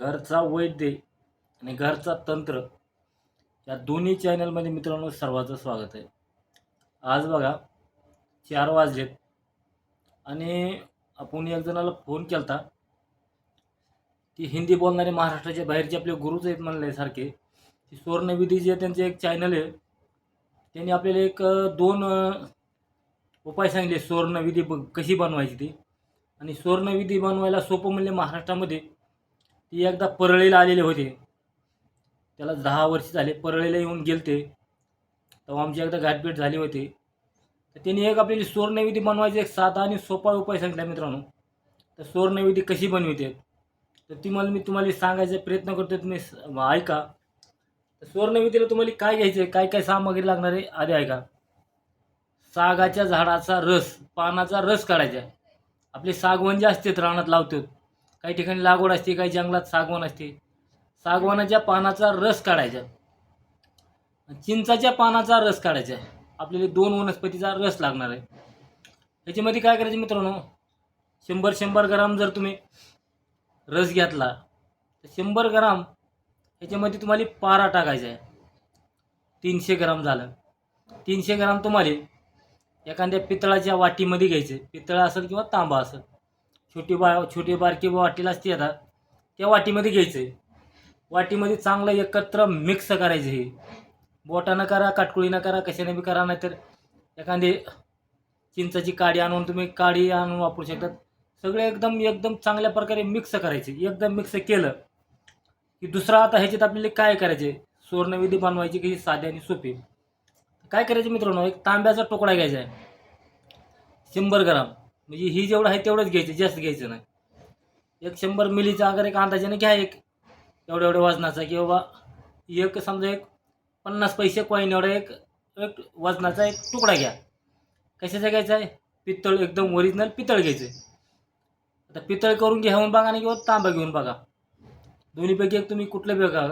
घरचा वैद्य आणि घरचा तंत्र या दोन्ही चॅनलमध्ये मित्रांनो सर्वांचं स्वागत आहे. आज बघा चार वाजलेत आणि आपण एक जणाला फोन केलता ती हिंदी बोलणारे महाराष्ट्राच्या बाहेरचे आपले गुरुच आहेत म्हणले सारखे. ती सुवर्णविधी जे त्यांचे एक चॅनल आहे. त्यांनी आपल्याला एक दोन उपाय सांगितले सुवर्णविधी ब- कशी बनवायची ती. आणि सुवर्णविधी बनवायला सोपं म्हणले महाराष्ट्रामध्ये ती एकदा परळीला आलेले होते. त्याला दहा वर्ष झाले परळीला येऊन गेलते. तेव्हा आमची एकदा गाठभेट झाली होती. तर त्यांनी एक आपल्याला सोरनैवेदी बनवायची एक साधा आणि सोपा उपाय सांगितला मित्रांनो. तर सोरनैवेदी कशी बनविते? तर ती मला मी तुम्हाला सांगायचा प्रयत्न करतो तुम्ही ऐका. तर सोरनैवेदीला तुम्हाला काय घ्यायचं आहे काय काय सामग्री लागणार आहे? आधी ऐका. सागाच्या झाडाचा रस पानाचा रस काढायचा. आपली सागवण जे असतात रानात लावतात. काही ठिकाणी लागवड असते काही जंगलात सागवण असते. सागवानाच्या पानाचा रस काढायचा. चिंचाच्या पानाचा रस काढायचा. आपल्याला दोन वनस्पतीचा रस लागणार आहे. ह्याच्यामध्ये काय करायचं मित्रांनो? शंभर शंभर ग्राम जर तुम्ही रस घेतला तर शंभर ग्राम ह्याच्यामध्ये तुम्हाला पारा टाकायचा आहे. तीनशे ग्राम झालं. तीनशे ग्राम तुम्हाला एखाद्या पितळाच्या वाटीमध्ये घ्यायचं. पितळा असेल किंवा तांबा असेल. छोटी बा छोटी बारकी वाटी असते आता. त्या वाटीमध्ये घ्यायचं वाटीमध्ये चांगलं एकत्र मिक्स करायचं हे. बोटानं करा काटकुळीनं करा कशाने बी करा नाहीतर एखादी चिंचाची काडी आणून तुम्ही काडी आणून वापरू शकतात. सगळे एकदम एकदम चांगल्या प्रकारे मिक्स करायचे. एकदम मिक्स केलं की दुसरा आता ह्याच्यात आपल्याला काय करायचे? सुवर्णविधी बनवायची की साधी आणि सोपी? काय करायचे मित्रांनो? एक तांब्याचा तुकडा घ्यायचा आहे. शंभर ग्राम. म्हणजे ही जेवढं आहे तेवढंच घ्यायचं जास्त घ्यायचं नाही. एक शंभर मिलीचा अगर एक अंदाजाने घ्या एक. एवढ्या एवढ्या वजनाचा की बाबा एक समजा एक पन्नास पैसे कॉईन एवढा एक एक वजनाचा एक तुकडा घ्या. कशाचा घ्यायचा आहे? पितळ एकदम ओरिजिनल पितळ घ्यायचं आहे. आता पितळ करून घेऊन बघा आणि किंवा तांबा घेऊन बघा. दोन्हीपैकी एक तुम्ही कुठलं बी बघा.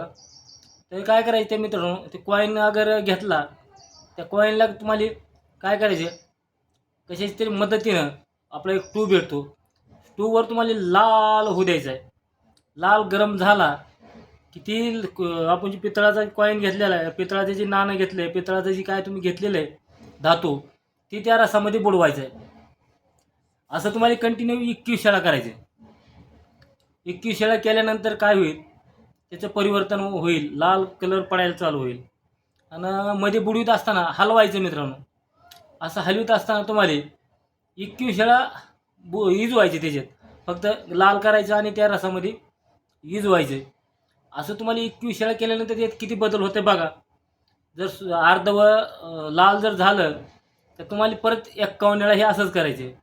तर काय करायचं ते मित्रांनो ते कॉईन अगर घेतला त्या कॉईनला तुम्हाला काय करायचे? कशाची तरी मदतीनं आपला एक टू भेटतो. टूवर तुम्हाला लाल होऊ द्यायचा आहे लाल गरम झाला की ती क- आपण जी पितळाचा कॉईन घेतलेला आहे पितळाचे जे नाणं घेतलं आहे पितळाचं जी काय तुम्ही घेतलेलं आहे धातू ती त्या रसामध्ये बुडवायचं आहे असं तुम्हाला कंटिन्यू एकवीस शाळा करायचे एकवीस शाळा केल्यानंतर काय होईल? त्याचं परिवर्तन होईल. लाल कलर पडायला चालू होईल. आणि मध्ये बुडवीत असताना हलवायचं मित्रांनो. असं हलवीत असताना तुम्हाला इक्कीव शेळा बो बु व्हायचे त्याच्यात. फक्त लाल करायचं आणि त्या रसामध्ये ईज व्हायचे. असं तुम्हाला एकवीस शेळा केल्यानंतर त्यात किती बदल होते बघा. जर अर्धव लाल जर झालं तर तुम्हाला परत एक्कावन्न वेळा हे असंच करायचे.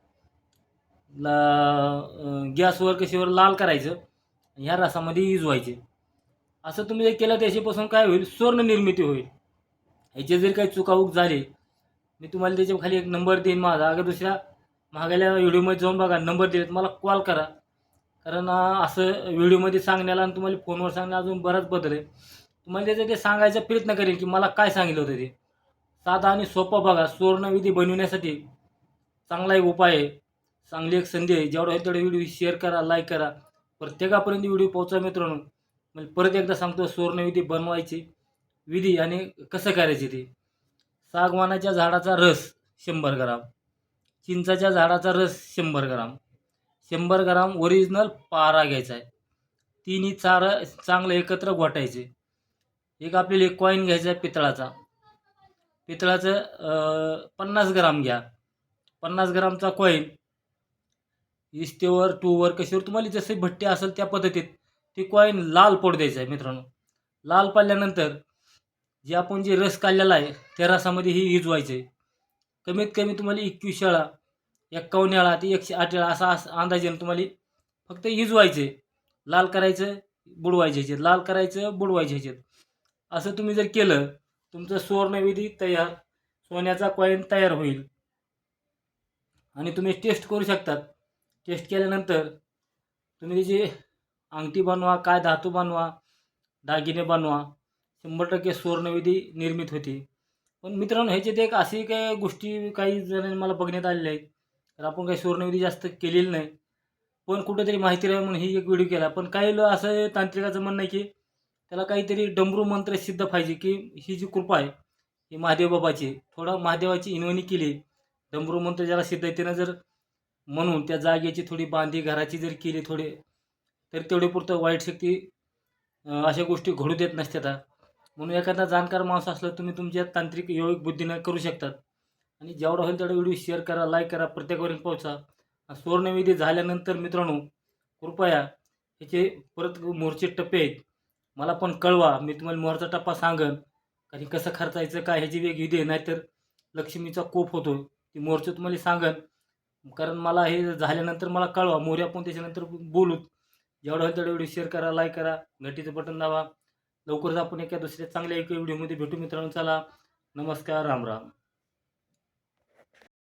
ला गॅसवर कशीवर लाल करायचं ह्या रसामध्ये इजवायचे असं तुम्ही जर केलं त्याच्यापासून काय होईल? स्वर्ण निर्मिती होईल. ह्याचे जर काही चुकावूक झाली मी तुम्हाला त्याच्याखाली एक नंबर देईन माझा. अगर दुसऱ्या महागाल्या व्हिडिओमध्ये जाऊन बघा नंबर दिलेत. मला कॉल करा. कारण असं व्हिडिओमध्ये सांगण्याला आणि तुम्हाला फोनवर सांगण्याला अजून बराच बदल आहे. तुम्हाला त्याचं ते सांगायचा प्रयत्न करेल की मला काय सांगितलं होतं ते. साधा आणि सोपा बघा सुवर्णविधी बनवण्यासाठी चांगला एक उपाय आहे. चांगली एक संधी आहे. जेवढा होईल तेवढा व्हिडिओ शेअर करा लाईक करा. प्रत्येकापर्यंत व्हिडिओ पोहोचा मित्रांनो. म्हणजे परत एकदा सांगतो सुवर्णविधी बनवायची विधी आणि कसं करायची ते? सागवानाच्या झाडाचा रस शंभर ग्राम. चिंचाच्या झाडाचा रस शंभर ग्राम. शंभर ग्राम ओरिजिनल पारा घ्यायचा आहे. तिन्ही चार चांगलं एकत्र घोटायचे. एक आपल्याला एक कॉईन घ्यायचा आहे पितळाचा. पितळाचं पन्नास ग्राम घ्या. पन्नास ग्रामचा कॉईन इस्तेवर टूवर कशावर तुम्हाला जसे भट्टी असेल त्या पद्धतीत ती कॉईन लाल पडू द्यायचं आहे मित्रांनो. लाल पडल्यानंतर जे आपण जे रस काढलेला आहे त्या रसामध्ये ही इजवायचे आहे. कमीत कमी तुम्हाला एकवीस शाळा एक्कावन्न शाळा ते एकशे आठ वेळा असा असा अंदाजाने तुम्हाला. फक्त इजवायचे लाल करायचं बुडवायचे ह्याच्यात लाल करायचं बुडवायचे ह्याच्यात असं तुम्ही जर केलं तुमचं सुवर्णविधी तयार सोन्याचा कॉईन तयार होईल. आणि तुम्ही टेस्ट करू शकतात. टेस्ट केल्यानंतर तुम्ही त्याची अंगठी बनवा काय धातू बनवा दागिने बनवा शंभर टक्के सुवर्णविधी निर्मित होते. पण मित्रांनो ह्याच्यात एक अशी काही गोष्टी काही जणांनी मला बघण्यात आलेल्या आहेत. तर आपण काही सुवर्णविधी जास्त केलेली नाही. पण कुठेतरी माहिती राहावी म्हणून ही एक व्हिडिओ केला. पण काही लोक असं तांत्रिकाचं म्हणणं आहे की त्याला काहीतरी डमरू मंत्र सिद्ध पाहिजे की ही जी कृपा आहे ही महादेव बाबाची थोडा महादेवाची इनवणी केली. डमरू मंत्र ज्याला सिद्ध आहे त्यानं जर म्हणून त्या जागेची थोडी बांधी घराची जर केली थोडे तर तेवढे पुरतं वाईट शक्ती अशा गोष्टी घडू देत नसत्या म्हणून एखादा जाणकार माणूस असला तुम्ही तुमच्या तांत्रिक योगिक बुद्धीनं करू शकतात. आणि जेवढा होईल तेवढा व्हिडिओ शेअर करा लाईक करा प्रत्येकापर्यंत पोहोचा. सुवर्णविधी झाल्यानंतर मित्रांनो कृपया ह्याचे परत मोहरचे टप्पे आहेत. मला पण कळवा मी तुम्हाला मोहरचा टप्पा सांगन. आणि कसं खर्चायचं काय ह्याची वेग विधी आहे नाहीतर लक्ष्मीचा कोप होतो. ती मोर्चा तुम्हाला सांगन. कारण मला हे झाल्यानंतर मला कळवा मोहऱ्या पण त्याच्यानंतर बोलूत. जेवढा होईल तेवढा व्हिडिओ शेअर करा लाईक करा घटीचं बटन दाबा. लवकरच आपण एका दुसऱ्या चांगल्या एका व्हिडिओमध्ये भेटू मित्रांनो. चला नमस्कार राम राम.